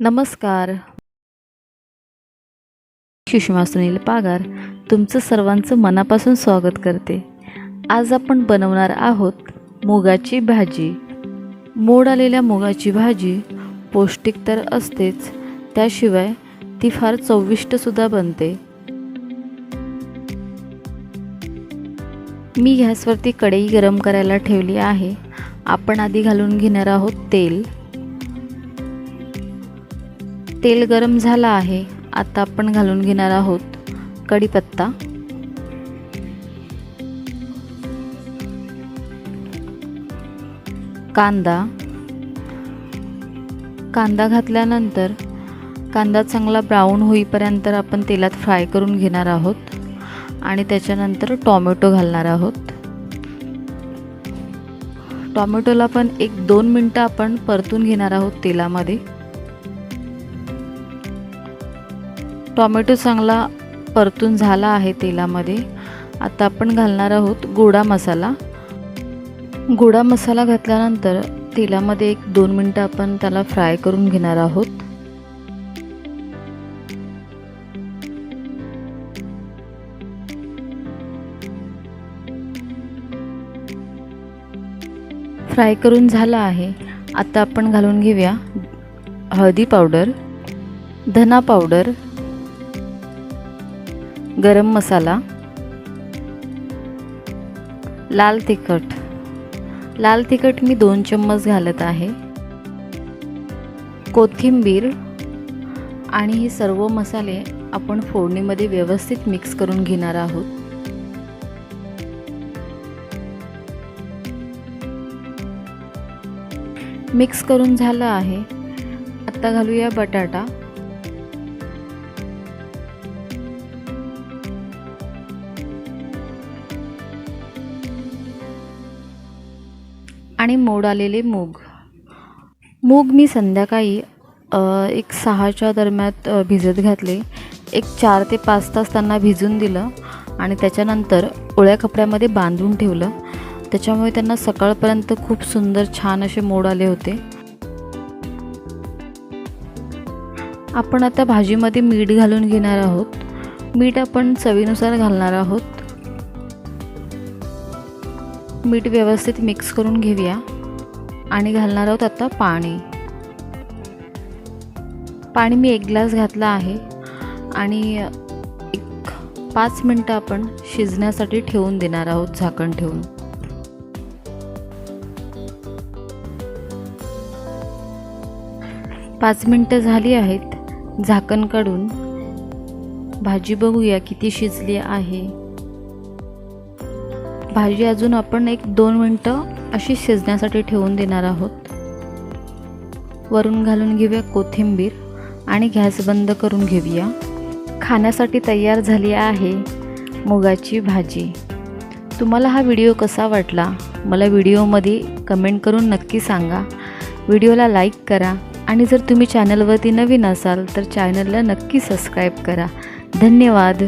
नमस्कार. सुषमा सुनील पागार तुमचं सर्वांचं मनापासून स्वागत करते. आज आपण बनवणार आहोत मुगाची भाजी. मोड आलेल्या मुगाची भाजी पौष्टिक तर असतेच त्याशिवाय ती फार चविष्टसुद्धा बनते. मी गॅसवरती कढई गरम करायला ठेवली आहे. आपण आधी घालून घेणार आहोत तेल. तेल गरम झालं आहे. आता आपण घालून घेणार आहोत कढीपत्ता. कांदा. कांदा घातल्यानंतर कांदा चांगला ब्राऊन होईपर्यंत आपण तेलात फ्राय करून घेणार आहोत. आणि त्याच्यानंतर टॉमॅटो घालणार आहोत. टॉमॅटोला पण एक दोन मिनटं आपण परतून घेणार आहोत तेलामध्ये. टॉमॅटो चांगला परतून झाला आहे तेलामध्ये. आता आपण घालणार आहोत गोडा मसाला. गोडा मसाला घातल्यानंतर तेलामध्ये एक दोन मिनटं आपण त्याला फ्राय करून घेणार आहोत. फ्राय करून झाला आहे. आता आपण घालून घेऊया हळदी पावडर धना पावडर गरम मसाला लाल तिखट. लाल तिखट मी दोन चम्मच घालत आहे. कोथिंबीर आणि हे सर्व मसाले आपण फोडणीमध्ये व्यवस्थित मिक्स करून घेणार आहोत. मिक्स करून झालं आहे. आत्ता घालूया बटाटा. आणि मोड आलेले मूग. मूग मी संध्याकाळी एक सहाच्या दरम्यान भिजत घातले. एक चार ते पाच तास त्यांना भिजून दिलं आणि त्याच्यानंतर ओळ्या कपड्यामध्ये बांधून ठेवलं. त्याच्यामुळे त्यांना सकाळपर्यंत खूप सुंदर छान असे मोड आले होते. आपण आता भाजीमध्ये मीठ घालून घेणार आहोत. मीठ आपण चवीनुसार घालणार आहोत. मीठ व्यवस्थित मिक्स करून घेऊया. आणि घालणार आहोत आता पाणी. पाणी मी एक ग्लास घातला आहे. आणि एक पाच मिनटं आपण शिजण्यासाठी ठेवून देणार आहोत झाकण ठेवून. पाच मिनटं झाली आहेत. झाकण काढून भाजी बघूया किती शिजली आहे. भाजी अजून आपण एक दोन मिनटं अशी शिजण्यासाठी ठेवून देणार आहोत. वरून घालून घेऊया कोथिंबीर आणि गॅस बंद करून घेऊया. खाण्यासाठी तयार झाली आहे मुगाची भाजी. तुम्हाला हा व्हिडिओ कसा वाटला? मला व्हिडिओमध्ये कमेंट करून नक्की सांगा. व्हिडिओला लाईक करा आणि जर तुम्ही चॅनलवरती नवीन असाल तर चॅनलला नक्की सबस्क्राईब करा. धन्यवाद.